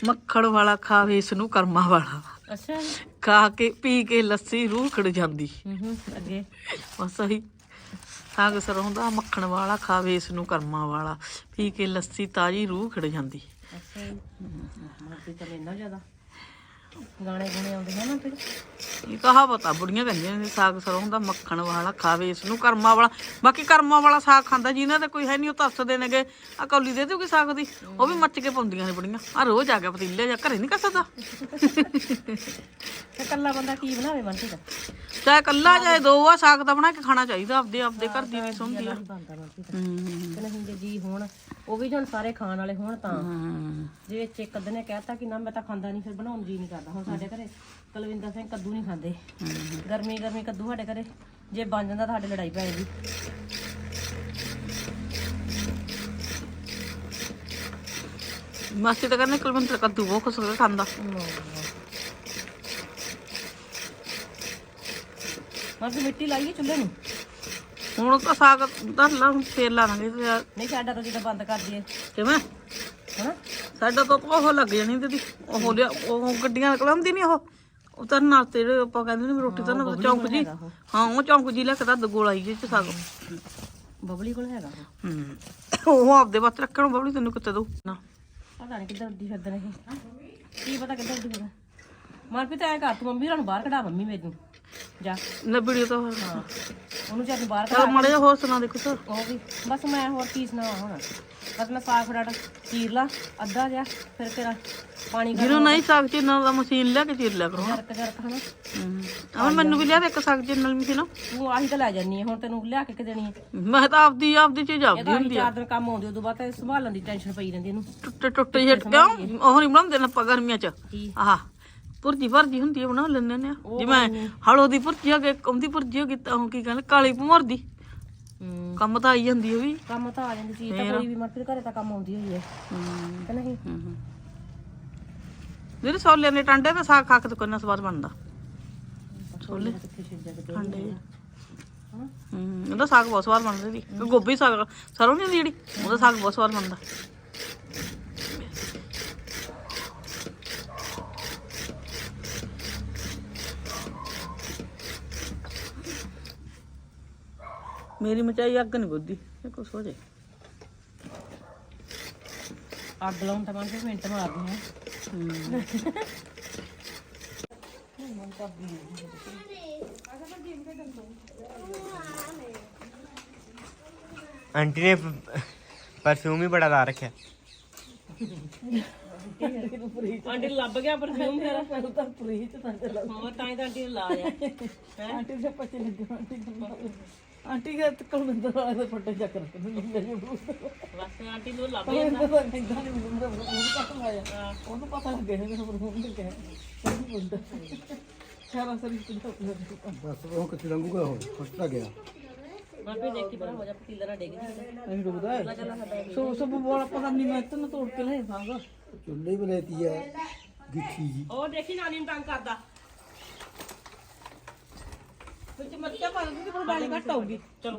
ਮੱਖਣ ਵਾਲਾ ਖਾਵੇ ਇਸ ਨੂੰ ਕਰਮਾਂ ਵਾਲਾ। ਅੱਛਾ। ਖਾ ਕੇ ਪੀ ਕੇ ਲੱਸੀ ਰੂਹ ਖੜ ਜਾਂਦੀ। ਹੂੰ ਹੂੰ ਅੱਗੇ। ਬਸ ਆਹੀ। ਸਾਗ ਸਰੋਂ ਹੁੰਦਾ ਮੱਖਣ ਵਾਲਾ ਖਾਵੇ ਇਸ ਨੂੰ ਕਰਮਾਂ ਵਾਲਾ। ਪੀ ਕੇ ਲੱਸੀ ਤਾਜੀ ਰੂਹ ਖਿੜ ਜਾਂਦੀ। ਅੱਛਾ ਜੀ। ਤਾਂ ਇੰਨਾ ਜ਼ਿਆਦਾ। ਗਾਣੇ ਗੁਣੇ ਆਉਂਦੇ ਹਨ ਨਾ ਫਿਰ। ਇਹ ਕਹਾਵਤ ਆ ਬੁੜੀਆਂ ਕਹਿੰਦੀਆਂ ਨੇ ਸਾਗ ਸਰੋਂ ਦਾ ਮੱਖਣ ਵਾਲਾ ਖਾਵੇ ਇਸ ਨੂੰ ਕਰਮਾਂ ਵਾਲਾ। ਬਾਕੀ ਕਰਮਾਂ ਵਾਲਾ ਸਾਗ ਖਾਂਦਾ ਜਿਨ੍ਹਾਂ ਤੇ ਕੋਈ ਹੈ ਨਹੀਂ ਉਹ ਤਰਸਦੇ ਨੇਗੇ ਆ ਕੌਲੀ ਦੇ ਦੂਗੀ ਸਾਗ ਦੀ? ਉਹ ਵੀ ਮੱਚ ਕੇ ਪਾਉਂਦੀਆਂ ਨੇ ਬੁੜੀਆਂ। ਆ ਰੋਜ਼ ਆ ਗਿਆ ਪਤੀਲੇ ਜਾਂ ਘਰੇ ਨਹੀਂ ਕਰ ਸਕਦਾ। ਤੇ ਕੱਲਾ ਬੰਦਾ ਕੀ ਬਣਾਵੇ ਮਨ ਤੇ ਚਾਹੇ ਕੱਲਾ ਚਾਹੇ ਦੋ ਆ ਸਾਗ ਤਾਂ ਬਣਾ ਕੇ ਖਾਣਾ ਚਾਹੀਦਾ ਆਪਦੇ ਆਪਦੇ ਘਰ ਦੀ ਵੀ ਸੁਣਦੀ ਆ। ਬੰਦਾ ਮਨ ਤੇ ਹੂੰ ਤੇ ਨਹੀਂ ਜੇ ਜੀ ਹੋਣ ਉਹ ਵੀ ਹੁਣ ਸਾਰੇ ਖਾਣ ਵਾਲੇ ਹੋਣ ਤਾਂ। ਜੇ ਵਿੱਚ ਇੱਕ ਅੱਧ ਨੇ ਕਹਿਤਾ ਕਿ ਨਾ ਮੈਂ ਤਾਂ ਖਾਂਦਾ ਨਹੀਂ ਫਿਰ ਬਣਾਉਣ ਜੀ ਨਹੀਂ ਕਰਦਾ। ਹੁਣ ਸਾਡੇ ਘਰੇ ਕੁਲਵਿੰਦਰ ਸਿੰਘ ਕੱਦੂ ਨਹੀਂ ਖਾਂਦੇ। ਗਰਮੀ ਗਰਮੀ ਕੱਦੂ ਸਾਡੇ ਘਰੇ। ਜੇ ਬਣ ਜਾਂਦਾ ਤਾਂ ਸਾਡੇ ਲੜਾਈ ਪੈ ਜਾਂਦੀ ਮਾਸੀ ਤਾਂ ਕਹਿੰਦੇ ਕੁਲਵੰਤਰ ਕੱਦੂ ਬਹੁਤ ਖੁਸ਼ ਹੋ ਖਾਂਦਾ। ਮੈਂ ਵੀ ਮਿੱਟੀ ਲਾਈਏ ਚੁੱਲ੍ਹੇ ਨੂੰ? ਹੁਣ ਤਾਂ ਸਾਗ ਧਰ ਲਾ ਹੁਣ ਫੇਰ ਲਾਵਾਂਗੇ ਨਹੀਂ ਸਾਡਾ ਤਾਂ ਜਦੋਂ ਬੰਦ ਕਰ ਦਈਏ। ਕਿਵੇਂ? ਸਾਡਾ ਤਾਂ ਉਹ ਲੱਗ ਜਾਣੀ ਤੇ ਉਹ ਲਿਆ ਉਹ ਗੱਡੀਆਂ ਨਿਕਲਉਂਦੀ ਨਹੀਂ ਉਹ। ਉਹ ਤਾਂ ਨਾਲ ਤੇ ਜਿਹੜੇ ਆਪਾਂ ਕਹਿੰਦੇ ਨੇ ਰੋਟੀ ਤਾਂ ਨਾ ਚੌਂਕ ਜੀ। ਹਾਂ ਉਹ ਚੌਂਕ ਜੀ ਲੈ ਕੇ ਤਾਂ ਗੋਲ ਆਈ ਜੇ ਚ ਸਾਗ। ਬਬਲੀ ਕੋਲ ਹੈਗਾ। ਹੂੰ। ਉਹ ਆਪਦੇ ਵਾਸਤੇ ਰੱਖਣ ਬਬਲੀ ਤੈਨੂੰ ਕਿੱਥੇ ਦਊ? ਨਾ। ਪਤਾ ਨਹੀਂ ਕਿੱਧਰ ਉੱਡੀ ਫਿਰਦੇ ਨੇ ਇਹ। ਕੀ ਪਤਾ ਕਿੱਧਰ ਉੱਡੀ ਫਿਰਦੇ। ਮਨਪ੍ਰੀਤ ਐ ਕਰ ਤੂੰ ਮੰਮੀ ਨੂੰ ਬਾਹਰ ਕਢਾ ਮੰਮੀ ਮੈਨੂੰ ਜਾ। ਨਾ ਵੀਡੀਓ ਤਾਂ। ਹਾਂ। ਉਹਨੂੰ ਜਦ ਬਾਹਰ ਚਲ ਕਢਾ ਮਾੜੇ ਜਿਹਾ ਹੋਰ ਸੁਣਾ ਦੇਖੋ ਸਰ ਉਹ ਵੀ। ਬਸ ਮੈਂ ਹੋਰ ਕੀ ਸੁਣਾਵਾਂ ਹੁਣ। ਬਸ ਮੈਂ ਸਾਗ ਫਟਾਟ ਚੀਰ ਲਾ ਅੱਧਾ ਜਿਹਾ ਫਿਰ ਤੇਰਾ ਪਾਣੀ ਕਰ ਜਿਹਨੂੰ ਨਹੀਂ ਸਾਗ ਚੀਰਨਾ ਦਾ ਮਸ਼ੀਨ ਲੈ ਕੇ ਚੀਰ ਲਿਆ ਕਰੋ। ਜਰਕ ਜਰਕ ਹਨਾ? ਹਾਂ ਮੈਨੂੰ ਵੀ ਲਿਆ ਦੇ ਇੱਕ ਸਾਗ ਚੀਰਨ ਵਾਲੀ ਮਸ਼ੀਨ। ਤੂੰ ਆਹੀ ਤਾਂ ਲੈ ਜਾਨੀ ਹੈ ਹੁਣ ਤੈਨੂੰ ਲਿਆ ਕੇ ਕਿ ਦੇਣੀ ਹੈ ਮੈਂ ਤਾਂ ਆਪਦੀ ਆਪਦੀ ਚੀਜ਼ ਆਪਦੀ ਇਹਦਾ ਵੀ ਚਾਰ ਦਿਨ ਕੰਮ ਆਉਂਦੇ ਉਦੋਂ ਬਾਅਦ ਤੇ ਸੰਭਾਲਣ ਦੀ ਟੈਨਸ਼ਨ ਪਈ ਰਹਿੰਦੀ ਇਹਨੂੰ। ਟੁੱਟੇ ਟੁੱਟੇ ਜਿਹੇ ਕਿਉਂ ਉਹ ਨਹੀਂ ਬਣਾਉਂਦੇ ਨਾ ਆਪਾਂ ਗਰਮੀਆਂ ਚ। ਆਹ। ਪੁਰਜੀ ਭਰਜੀ ਹੁੰਦੀ ਹੈ ਬਣਾ ਲੈਂਦੇ ਨੇ ਜਿਵੇਂ ਹਲੋ ਦੀ ਪੁਰਜੀ ਆ ਕੇ ਕੰਦੀ ਪੁਰਜੀ ਹੋ ਗਈ ਤਾਂ ਉਹ ਕੀ ਕਹਿੰਦੇ ਕਾਲੀ ਭਮਰ ਦੀ। ਹੂੰ। ਕੰਮ ਤਾਂ ਆਈ ਜਾਂਦੀ ਉਹ ਵੀ। ਕੰਮ ਤਾਂ ਆ ਜਾਂਦੀ ਚੀਜ਼ ਤਾਂ ਕੋਈ ਵੀ ਮਰਜ਼ੀ ਘਰੇ ਤਾਂ ਕੰਮ ਆਉਂਦੀ ਹੋਈ ਹੈ। ਕਿ ਨਹੀਂ? ਜਿਹੜੇ ਛੋਲੇ ਨੇ ਟਾਂਡੇ ਤੇ ਸਾਗ ਖਾ ਕੇ ਤਾਂ ਕਿੰਨਾ ਸਵਾਦ ਬਣਦਾ? ਛੋਲੇ। ਕਿੱਥੇ ਛਿੜ ਟਾਂਡੇ। ਹੂੰ ਉਹਦਾ ਸਾਗ ਬਹੁਤ ਸਵਾਦ ਬਣਦਾ ਜੀ ਗੋਭੀ ਸਾਗ ਸਰੋਂ ਨਹੀਂ ਹੁੰਦੀ ਜਿਹੜੀ? ਉਹਦਾ ਸਾਗ ਬਹੁਤ ਸਵਾਦ ਬਣਦਾ। ਮੇਰੀ ਮਚਾਈ ਅੱਗ ਨਹੀਂ ਬੁੱਧੀ ਇਹ ਕੁਛ ਹੋ ਜੇ ਅੱਗ ਲਾਉਣ ਤਾਂ ਮੈਂ ਮਿੰਟ ਮਾਰਦੀ ਹਾਂ ਆਂਟੀ ਨੇ ਪਰਫਿਊਮ ਹੀ ਬੜਾ ਲਾ ਰੱਖਿਆ। ਆਂਟੀ ਲੱਭ ਗਿਆ ਪਰਫਿਊਮ ਮੇਰਾ ਪਹਿਲਾਂ ਤਾਂ ਫ੍ਰੀ ਚ ਤਾਂ ਚਲਾ ਹਾਂ ਤਾਂ ਤਾਂ ਆਂਟੀ ਨੇ ਲਾਇਆ। ਹੈ? ਆਂਟੀ ਦੇ ਪੱਛੇ ਲੱਗੇ ਆਂਟੀ ਆਂਟੀ ਦਾ ਤਕਲ ਮੰਦਰ ਵਾਲੇ ਦੇ ਫੋਟੋ ਚੱਕ ਰੱਖੇ ਨੇ ਮੇਰੇ ਬਸ ਆਂਟੀ ਨੂੰ ਲੱਭ ਗਿਆ ਨਾ ਇਦਾਂ ਨਹੀਂ ਮੈਨੂੰ ਉਹਨੂੰ ਪਤਾ ਆਇਆ। ਉਹਨੂੰ ਪਤਾ ਲੱਗੇ ਨੇ ਮੈਨੂੰ ਪਰਫਿਊਮ ਦੇ ਕਹਿ ਉਹਨੂੰ ਮੁੰਡਾ। ਸਾਰਾ ਸਰੀਰ ਤੇ ਬਸ ਉਹ ਕਿੱਥੇ ਲੰਘੂਗਾ ਹੁਣ? ਫਟਾ ਗਿਆ। ਮਾਪੇ ਦੇਖੀ ਪਰ ਹੋ ਪਤੀਲਾ ਨਾ ਡੇਗ ਜੀ ਨਹੀਂ ਡੁੱਬਦਾ ਸੋ ਸੋ ਬੋਲ ਪਤਾ ਨਹੀਂ ਮੈਂ ਤੈਨੂੰ ਤੋੜ ਕੇ ਲੈ ਜਾਵਾਂਗਾ ਚੁੱਲ੍ਹੇ ਵੀ ਲੈਤੀ ਹੈ ਗਿੱਠੀ ਜੀ। ਉਹ ਦੇਖੀ ਨਾਨੀ ਨੂੰ ਤੰਗ ਕਰਦਾ। ਵਿੱਚ ਮੱਚਾ ਪਾ ਦੂੰਗੀ ਪਰ ਬਾਲੀ ਘੱਟ ਆਊਗੀ। ਚਲੋ।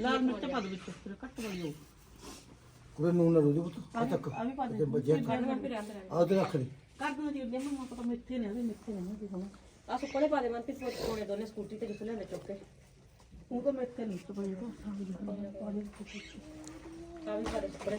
ਲਾਲ ਮਿਰਚ ਪਾ ਦੇ ਵਿੱਚ ਫਿਰ ਕੱਟ ਬੜੀ ਹੋ ਕੁੜੇ ਨੂਨ ਨਾ ਰੋਦੀ ਪੁੱਤ ਆ ਚੱਕ। ਆ ਵੀ ਪਾ ਦੇ। ਤੇ ਬੱਜਿਆ ਆ ਤੇ ਰੱਖ ਦੇ ਕਰ ਦੂੰ ਜੀ ਮੈਂ ਪਤਾ ਮਿੱਠੇ ਨੇ ਮਿੱਠੇ ਨੇ ਜੀ ਹੁਣ। ਆ ਸੁੱਕਣੇ ਪਾ ਦੇ ਮਨ ਪਿੱਛੇ ਕੋਣੇ ਦੋਨੇ ਸਕੂਟੀ ਤੇ ਕਿਥੋਂ ਲੈਣੇ ਚੁੱਕ ਕੇ। ਉਹ ਤਾਂ ਮਿੱਠੇ ਨਹੀਂ ਤੋਂ ਬਣੀ ਤੋਂ ਆ ਵੀ ਪਾ ਦੇ ਸੁੱਕਣੇ।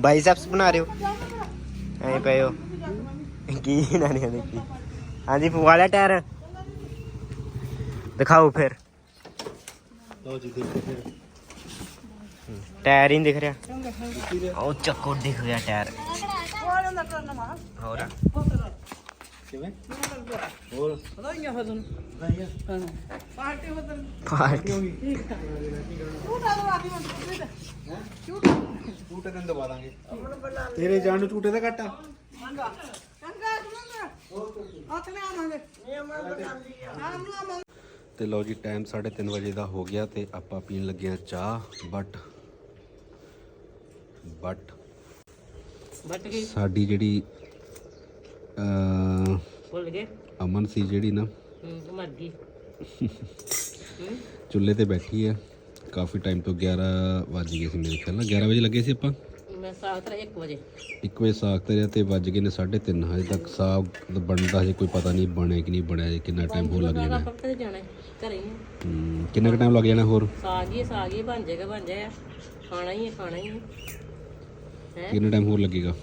ਬਾਈਸੈਪਸ ਬਣਾ ਰਹੇ ਹੋ? ਐ ਪਏ ਹੋ। ਕੀ ਨਾ ਨਹੀਂ ਕੀ? ਹਾਂਜੀ ਪਵਾ ਲਿਆ ਟਾਇਰ। ਦਿਖਾਓ ਫਿਰ। ਲਓ ਜੀ ਦੇਖੋ ਫਿਰ। ਟਾਇਰ ਹੀ ਦਿਖ ਰਿਹਾ। ਉਹ ਚੱਕੋ ਦਿਖ ਰਿਹਾ ਟਾਇਰ। ਹੋਰ? ਕਿਵੇਂ? ਹੋਰ। ਵਧਾਈਆਂ ਤੇ। ਲਓ ਜੀ ਟਾਈਮ 3:30 ਵਜੇ ਦਾ ਹੋ ਗਿਆ ਤੇ ਆਪਾਂ ਪੀਣ ਲੱਗੇ ਆ ਚਾਹ ਬਟ ਬਟ ਸਾਡੀ ਜਿਹੜੀ ਭੁੱਲ ਗਏ? ਅਮਨ ਸੀ ਜਿਹੜੀ ਨਾ। ਹੂੰ ਮਰ ਗਈ। ਚੁੱਲ੍ਹੇ ਤੇ ਬੈਠੀ ਆ। ਕਾਫੀ ਟਾਈਮ ਤੋਂ 11 ਵੱਜ ਗਏ ਸੀ ਮੇਰੇ ਖਿਆਲ ਨਾਲ। 11 ਵਜੇ ਲੱਗੇ ਸੀ ਆਪਾਂ? ਮੈਂ ਸਾਗ ਤਰਾ 1 ਵਜੇ। 1 ਵਜੇ ਸਾਗ ਤਰਿਆ ਤੇ ਵੱਜ ਗਏ ਨੇ 3:30 ਹਜੇ ਤੱਕ। ਸਾਗ ਬਣਦਾ ਹਜੇ ਕੋਈ ਪਤਾ ਨਹੀਂ ਬਣਿਆ ਕਿ ਨਹੀਂ ਬਣਿਆ ਹਜੇ ਕਿੰਨਾ ਟਾਈਮ ਹੋਰ ਲੱਗ ਜਾਣਾ। ਆਪਾਂ ਕਿਤੇ ਜਾਣਾ ਹੈ? ਘਰੇ ਹੀ ਹਾਂ। ਕਿੰਨਾ ਟਾਈਮ ਲੱਗ ਜਾਣਾ ਹੋਰ? ਸਾਗ ਹੀ ਹੈ, ਸਾਗ ਹੀ ਬਣ ਜਾਏਗਾ ਬਣ ਜਾਏਗਾ। ਖਾਣਾ ਹੀ ਹੈ ਖਾਣਾ ਹੀ ਹੈ ਹੈ? ਕਿੰਨਾ ਟਾਈਮ ਹੋਰ ਲੱਗੇਗਾ?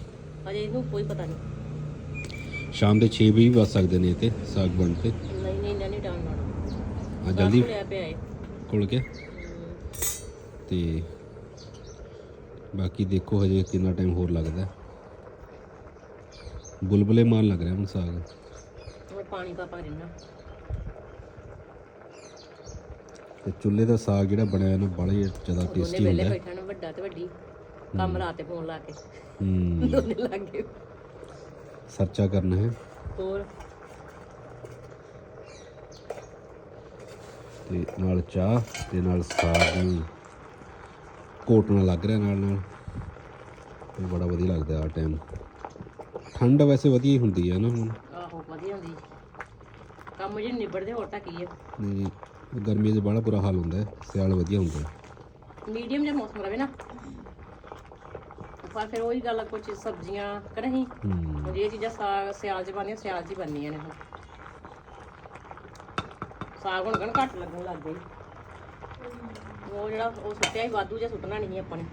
ਅਜੇ ਇਹਨੂੰ ਕੋਈ ਪਤਾ ਨਹੀਂ। ਸ਼ਾਮ ਦੇ 6 ਵਜੇ ਵੀ ਵੱਜ ਸਕਦੇ ਨੇ ਤੇ ਸਾਗ ਬਣ ਤੇ ਨਹੀਂ ਨਹੀਂ ਆ ਜਲਦੀ ਲਿਆ ਪਿਆ ਹੈ ਖੁੱਲ ਕੇ ਤੇ ਬਾਕੀ ਦੇਖੋ ਹਜੇ ਕਿੰਨਾ ਟਾਈਮ ਹੋਰ ਲੱਗਦਾ। ਬੁਲਬੁਲੇ ਮਾਰ ਲੱਗ ਰਿਹਾ ਹੁਣ ਸਾਗ। ਹੁਣ ਪਾਣੀ ਪਾਪਾ ਰਿੰਨਾ ਤੇ ਚੁੱਲ੍ਹੇ ਦਾ ਸਾਗ ਜਿਹੜਾ ਬਣਿਆ ਨਾ ਬੜਾ ਹੀ ਜ਼ਿਆਦਾ ਟੇਸਟੀ ਹੁੰਦਾ। ਹੈ ਬੈਠਾ ਨਾ ਵੱਡਾ ਤੇ ਵੱਡੀ। ਕੰਮ ਲਾ ਤੇ ਫੋਨ ਲਾ ਕੇ। ਹੂੰ। ਦੋਨੇ ਲੱਗ। ਸਰਚਾ ਕਰਨਾ ਹੈ। ਹੋਰ? ਤੇ ਨਾਲ ਚਾਹ ਤੇ ਨਾਲ ਸਾਗ ਨੂੰ ਘੋਟਣਾ ਲੱਗ ਰਿਹਾ ਨਾਲ ਨਾਲ। ਤੇ ਬੜਾ ਵਧੀਆ ਲੱਗਦਾ ਆ ਟਾਈਮ ਠੰਡ ਵੈਸੇ ਵਧੀਆ ਹੀ ਹੁੰਦੀ ਹੈ ਨਾ ਹੁਣ। ਆਹੋ ਵਧੀਆ ਹੁੰਦੀ। ਕੰਮ ਜੇ ਨਿਬੜਦੇ ਹੋਰ ਤਾਂ ਕੀ ਹੈ ਨਹੀਂ ਗਰਮੀ 'ਚ ਬੜਾ ਬੁਰਾ ਹਾਲ ਹੁੰਦਾ ਹੈ। ਸਿਆਲ ਵਧੀਆ ਹੁੰਦਾ ਹੈ। ਮੀਡੀਅਮ ਜਿਹਾ ਮੌਸਮ ਰਵੇ ਨਾ। ਪਰ ਫਿਰ ਉਹੀ ਗੱਲ ਆ ਕੁਝ ਸਬਜ਼ੀਆਂ ਕਿ ਨਹੀਂ ਹੂੰ। ਇਹ ਚੀਜ਼ਾਂ ਸਾਗ ਸਿਆਲ ਚ ਬਣਦੀਆਂ ਸਿਆਲ ਚ ਹੀ ਬਣਨੀਆਂ ਨੇ ਹੁਣ। ਸਾਗ ਹੁਣ ਕਣ ਘੱਟ ਲੱਗਣ ਲੱਗ ਗਈ ਉਹ ਜਿਹੜਾ ਉਹ ਸੁੱਟਿਆ ਸੀ ਵਾਧੂ ਜਿਹਾ ਸੁੱਟਣਾ ਨਹੀਂ ਆਪਾਂ ਨੇ।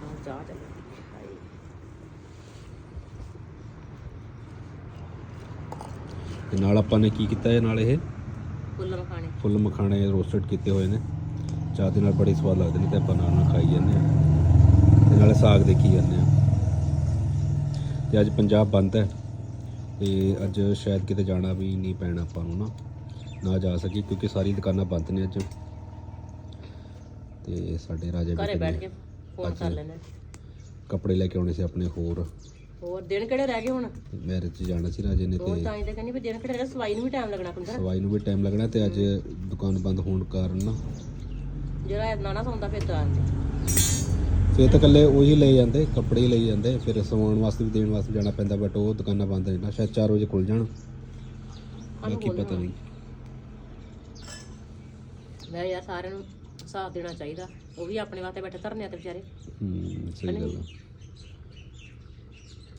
ਆਹ ਚਾਹ ਚੱਲ ਤੇ ਨਾਲ ਆਪਾਂ ਨੇ ਕੀ ਕੀਤਾ ਹੈ ਨਾਲ ਇਹ? ਫੁੱਲ ਮਖਾਣੇ। ਫੁੱਲ ਮਖਾਣੇ ਰੋਸਟਡ ਕੀਤੇ ਹੋਏ ਨੇ। ਚਾਹ ਦੇ ਨਾਲ ਬੜੇ ਸਵਾਦ ਲੱਗਦੇ ਨੇ ਤੇ ਆਪਾਂ ਨਾਲ ਨਾਲ ਖਾਈ ਜਾਂਦੇ ਆ ਤੇ ਨਾਲੇ ਸਾਗ ਦੇਖੀ ਜਾਂਦੇ ਆ। ਤੇ ਅੱਜ ਪੰਜਾਬ ਬੰਦ ਹੈ। ਤੇ ਅੱਜ ਸ਼ਾਇਦ ਕਿਤੇ ਜਾਣਾ ਵੀ ਨਹੀਂ ਪੈਣਾ ਆਪਾਂ ਨੂੰ ਨਾ। ਨਾ ਜਾ ਸਕੀ ਕਿਉਂਕਿ ਸਾਰੀ ਦੁਕਾਨਾਂ ਬੰਦ ਨੇ ਅੱਜ। ਤੇ ਸਾਡੇ ਰਾਜੇ ਘਰੇ ਬੈਠ ਨੇ ਕੇ ਫੋਨ ਕਰ ਲੈਂਦੇ ਕੱਪੜੇ ਲੈ ਕੇ ਆਉਣੇ ਸੀ ਆਪਣੇ ਹੋਰ। ਹੋਰ ਦਿਨ ਕਿਹੜੇ ਰਹਿ ਗਏ ਹੁਣ? ਮੈਰਿਜ 'ਚ ਜਾਣਾ ਸੀ ਰਾਜੇ ਨੇ ਹੋਰ ਤੇ ਤਾਂ ਕਹਿੰਦੀ ਵੀ ਦਿਨ ਕਿਹੜੇ ਰਹਿ ਗਏ, ਸਵਾਈ ਨੂੰ ਵੀ ਟਾਈਮ ਲੱਗਣਾ ਪੁੰਦਰ ਸਵਾਈ ਨੂੰ ਵੀ ਟਾਈਮ ਲੱਗਣਾ ਤੇ ਅੱਜ ਦੁਕਾਨ ਬੰਦ ਹੋਣ ਕਾਰਨ ਨਾ। ਜਿਹੜਾ ਇੰਨਾ ਨਾ ਸੌਂਦਾ ਫਿਰ ਤਾਂ ਆਂਦੇ ਫਿਰ ਤਾਂ ਇਕੱਲੇ ਉਹੀ ਲੈ ਜਾਂਦੇ ਕੱਪੜੇ ਹੀ ਲਈ ਜਾਂਦੇ ਫਿਰ ਸਵਾਉਣ ਵਾਸਤੇ ਵੀ ਦੇਣ ਵਾਸਤੇ ਜਾਣਾ ਪੈਂਦਾ ਬਟ ਉਹ ਦੁਕਾਨਾਂ ਬੰਦ ਨੇ ਨਾ ਸ਼ਾਇਦ 4 ਵਜੇ ਖੁੱਲ ਜਾਣ। ਬਾਕੀ ਪਤਾ ਨਹੀਂ। ਮੈਂ ਯਾਰ ਸਾਰਿਆਂ ਨੂੰ ਸਾਥ ਦੇਣਾ ਚਾਹੀਦਾ ਉਹ ਵੀ ਆਪਣੇ ਵਾਸਤੇ ਬੈਠੇ ਧਰਨੇ ਤੇ ਵਿਚਾਰੇ। ਹੂੰ ਸਹੀ ਗੱਲ ਆ।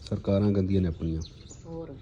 ਸਰਕਾਰਾਂ ਗੰਦੀਆਂ ਨੇ ਆਪਣੀਆਂ। ਹੋਰ?